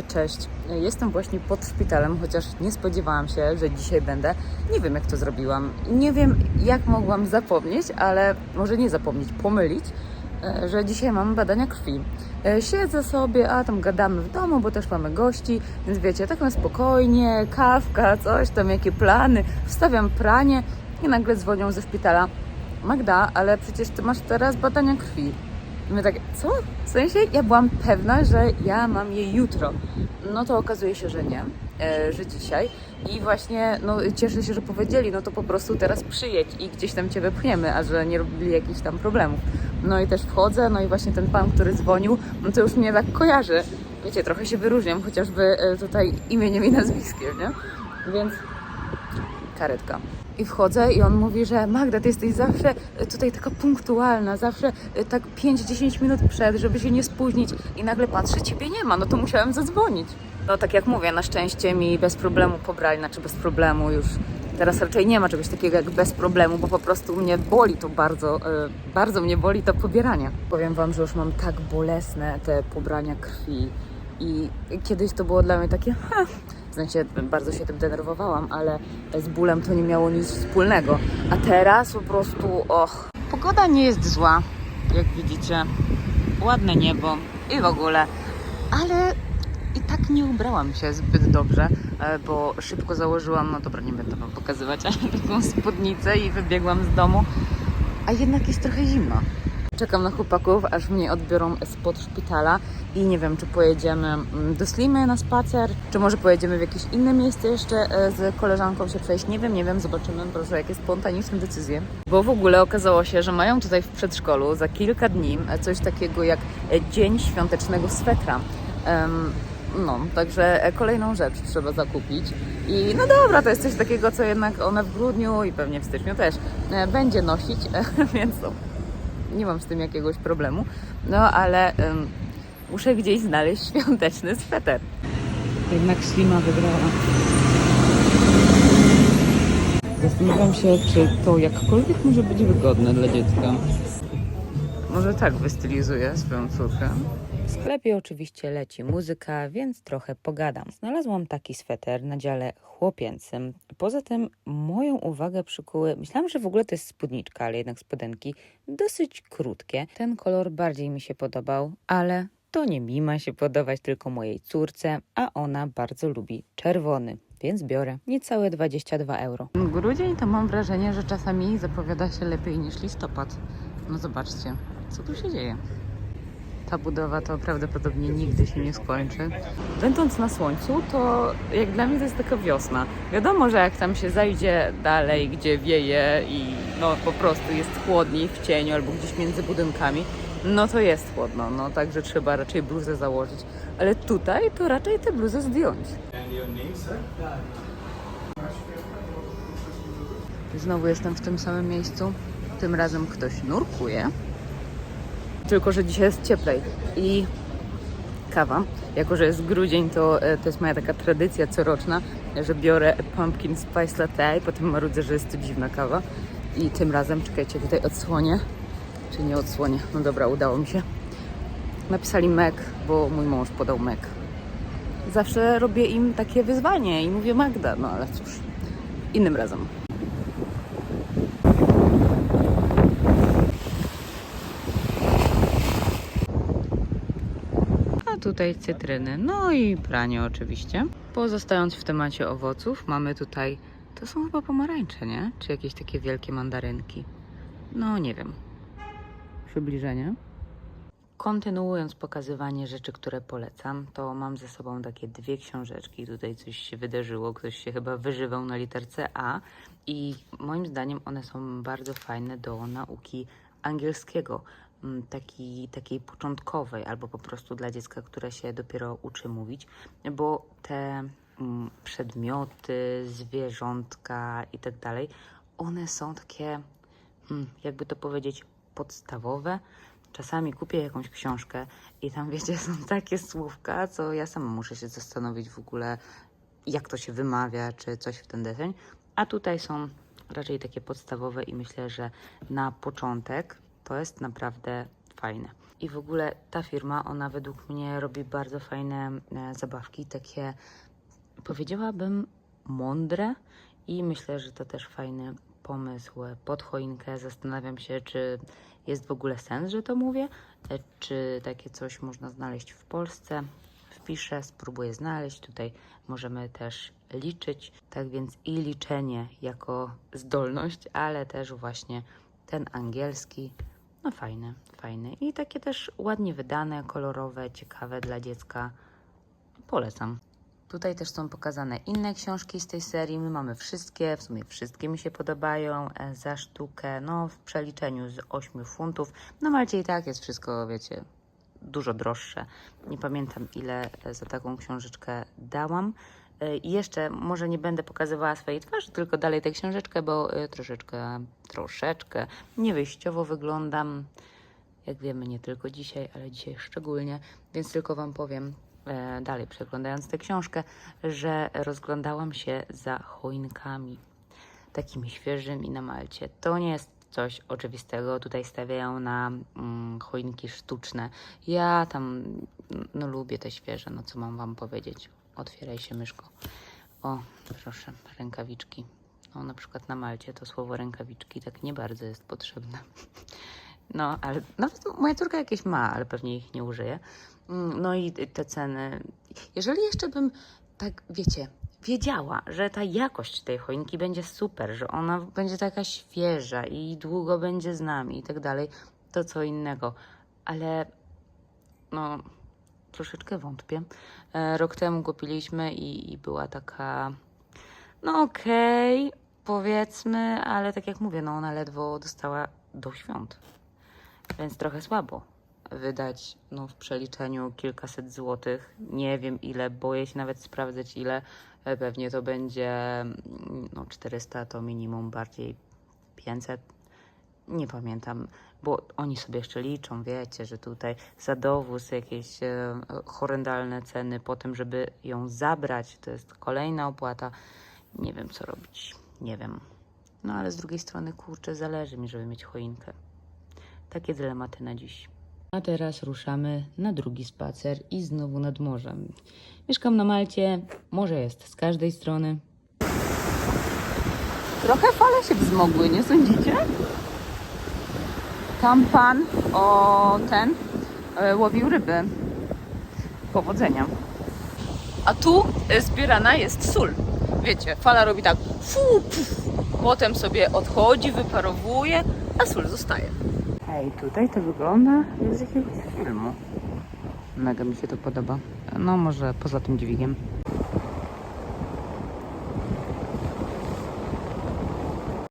Cześć, jestem właśnie pod szpitalem, chociaż nie spodziewałam się, że dzisiaj będę. Nie wiem, jak to zrobiłam. Nie wiem, jak mogłam zapomnieć, ale może nie zapomnieć, pomylić, e, że dzisiaj mam badania krwi. E, Siedzę sobie, a tam gadamy w domu, bo też mamy gości, więc wiecie, tak na spokojnie, kawka, coś tam, jakie plany. Wstawiam pranie i nagle dzwonią ze szpitala. Magda, ale przecież ty masz teraz badania krwi. I my tak, co? W sensie ja byłam pewna, że ja mam je jutro. No to okazuje się, że nie, e, że dzisiaj. I właśnie no, cieszę się, że powiedzieli, no to po prostu teraz przyjedź i gdzieś tam cię wepchniemy, a że nie robili jakichś tam problemów. No i też wchodzę, no i właśnie ten pan, który dzwonił, no to już mnie tak kojarzy. Wiecie, trochę się wyróżniam, chociażby e, tutaj imieniem i nazwiskiem, nie? Więc karetka. I wchodzę i on mówi, że Magda, ty jesteś zawsze e, tutaj taka punktualna, zawsze e, tak 5-10 minut przed, żeby się nie spóźnić i nagle patrzę, ciebie nie ma, no to musiałem zadzwonić. No tak jak mówię, na szczęście mi bez problemu pobrali, znaczy bez problemu już. Teraz raczej nie ma czegoś takiego jak bez problemu, bo po prostu mnie boli to bardzo, e, bardzo mnie boli to pobieranie. Powiem Wam, że już mam tak bolesne te pobrania krwi i kiedyś to było dla mnie takie, w sensie bardzo się tym denerwowałam, ale z bólem to nie miało nic wspólnego. A teraz po prostu, och, pogoda nie jest zła, jak widzicie. Ładne niebo i w ogóle, ale i tak nie ubrałam się zbyt dobrze, e, bo szybko założyłam, no dobra, nie będę wam pokazywać, ale taką spódnicę i wybiegłam z domu, a jednak jest trochę zimno. Czekam na chłopaków, aż mnie odbiorą spod szpitala i nie wiem, czy pojedziemy mm, do Slimy na spacer, czy może pojedziemy w jakieś inne miejsce jeszcze e, z koleżanką się przejść. Nie wiem, nie wiem, zobaczymy, proszę, jakie spontaniczne decyzje. Bo w ogóle okazało się, że mają tutaj w przedszkolu za kilka dni e, coś takiego jak e, Dzień Świątecznego Swetra. Em, no, także kolejną rzecz trzeba zakupić. I no dobra, to jest coś takiego, co jednak one w grudniu i pewnie w styczniu też będzie nosić, więc no, nie mam z tym jakiegoś problemu. No ale em, muszę gdzieś znaleźć świąteczny sweter. Jednak Slima wygrała. Zastanawiam się, czy to jakkolwiek może być wygodne dla dziecka. Może tak wystylizuję swoją córkę. W sklepie oczywiście leci muzyka, więc trochę pogadam. Znalazłam taki sweter na dziale chłopięcym. Poza tym moją uwagę przykuły, myślałam, że w ogóle to jest spódniczka, ale jednak spodenki dosyć krótkie. Ten kolor bardziej mi się podobał, ale to nie mi ma się podobać, tylko mojej córce, a ona bardzo lubi czerwony. Więc biorę niecałe 22 euro. Grudzień to mam wrażenie, że czasami zapowiada się lepiej niż listopad. No zobaczcie, co tu się dzieje. Ta budowa to prawdopodobnie nigdy się nie skończy. Będąc na słońcu, to jak dla mnie to jest taka wiosna. Wiadomo, że jak tam się zajdzie dalej, gdzie wieje i no po prostu jest chłodniej w cieniu albo gdzieś między budynkami, no to jest chłodno, no także trzeba raczej bluzę założyć. Ale tutaj to raczej tę bluzę zdjąć. Znowu jestem w tym samym miejscu. Tym razem ktoś nurkuje. Tylko, że dzisiaj jest cieplej. I kawa. Jako, że jest grudzień, to e, to jest moja taka tradycja coroczna, że biorę pumpkin spice latte i potem marudzę, że jest to dziwna kawa. I tym razem, czekajcie, tutaj odsłonię. Czy nie odsłonię? No dobra, udało mi się. Napisali Mac, bo mój mąż podał Mac. Zawsze robię im takie wyzwanie i mówię Magda, no ale cóż, innym razem. A tutaj cytryny, no i pranie oczywiście. Pozostając w temacie owoców, mamy tutaj, to są chyba pomarańcze, nie? Czy jakieś takie wielkie mandarynki? No nie wiem. Przybliżenie. Kontynuując pokazywanie rzeczy, które polecam, to mam ze sobą takie dwie książeczki. Tutaj coś się wydarzyło, ktoś się chyba wyżywał na literce A i moim zdaniem one są bardzo fajne do nauki angielskiego, taki, takiej początkowej, albo po prostu dla dziecka, które się dopiero uczy mówić, bo te mm, przedmioty, zwierzątka i tak dalej, one są takie, mm, jakby to powiedzieć, podstawowe. Czasami kupię jakąś książkę i tam, wiecie, są takie słówka, co ja sama muszę się zastanowić w ogóle, jak to się wymawia, czy coś w ten deseń. A tutaj są raczej takie podstawowe i myślę, że na początek to jest naprawdę fajne. I w ogóle ta firma, ona według mnie robi bardzo fajne e, zabawki, takie powiedziałabym mądre i myślę, że to też fajny pomysł pod choinkę. Zastanawiam się, czy jest w ogóle sens, że to mówię, e, czy takie coś można znaleźć w Polsce. Wpiszę, spróbuję znaleźć. Tutaj możemy też liczyć, tak więc i liczenie jako zdolność, ale też właśnie ten angielski. No fajne, fajne. I takie też ładnie wydane, kolorowe, ciekawe dla dziecka. Polecam. Tutaj też są pokazane inne książki z tej serii. My mamy wszystkie, w sumie wszystkie mi się podobają. e, Za sztukę, no w przeliczeniu z 8 funtów. Na Malcie i tak jest wszystko, wiecie, dużo droższe. Nie pamiętam ile e, za taką książeczkę dałam. E, I jeszcze może nie będę pokazywała swojej twarzy, tylko dalej tę książeczkę, bo e, troszeczkę, troszeczkę niewyjściowo wyglądam. Jak wiemy, nie tylko dzisiaj, ale dzisiaj szczególnie, więc tylko Wam powiem e, dalej, przeglądając tę książkę, że rozglądałam się za choinkami takimi świeżymi na Malcie. To nie jest coś oczywistego. Tutaj stawiają na mm, choinki sztuczne. Ja tam no, lubię te świeże, no co mam Wam powiedzieć. Otwieraj się, myszko. O, proszę, rękawiczki. No, na przykład na Malcie to słowo rękawiczki tak nie bardzo jest potrzebne. No, ale nawet moja córka jakieś ma, ale pewnie ich nie użyje. Mm, No i te ceny. Jeżeli jeszcze bym tak, wiecie, wiedziała, że ta jakość tej choinki będzie super, że ona będzie taka świeża i długo będzie z nami i tak dalej, to co innego. Ale no, troszeczkę wątpię. E, Rok temu kupiliśmy i, i była taka, no okej, powiedzmy, ale tak jak mówię, no ona ledwo dostała do świąt więc trochę słabo wydać no, w przeliczeniu kilkaset złotych. Nie wiem ile, boję się nawet sprawdzać ile. E, Pewnie to będzie mm, no, 400 to minimum, bardziej 500. Nie pamiętam, bo oni sobie jeszcze liczą, wiecie, że tutaj za dowóz jakieś e, horrendalne ceny, potem, żeby ją zabrać, to jest kolejna opłata. Nie wiem, co robić. Nie wiem. No ale z drugiej strony, kurczę, zależy mi, żeby mieć choinkę. Takie dylematy na dziś. A teraz ruszamy na drugi spacer i znowu nad morzem. Mieszkam na Malcie, morze jest z każdej strony. Trochę fale się wzmogły, nie sądzicie? Tam pan o ten e, łowił ryby. Powodzenia. A tu e, zbierana jest sól. Wiecie, fala robi tak fu, puf, potem sobie odchodzi, wyparowuje, a sól zostaje. Hej, tutaj to wygląda jak z jakiegoś filmu. Mega mi się to podoba. No może poza tym dźwigiem.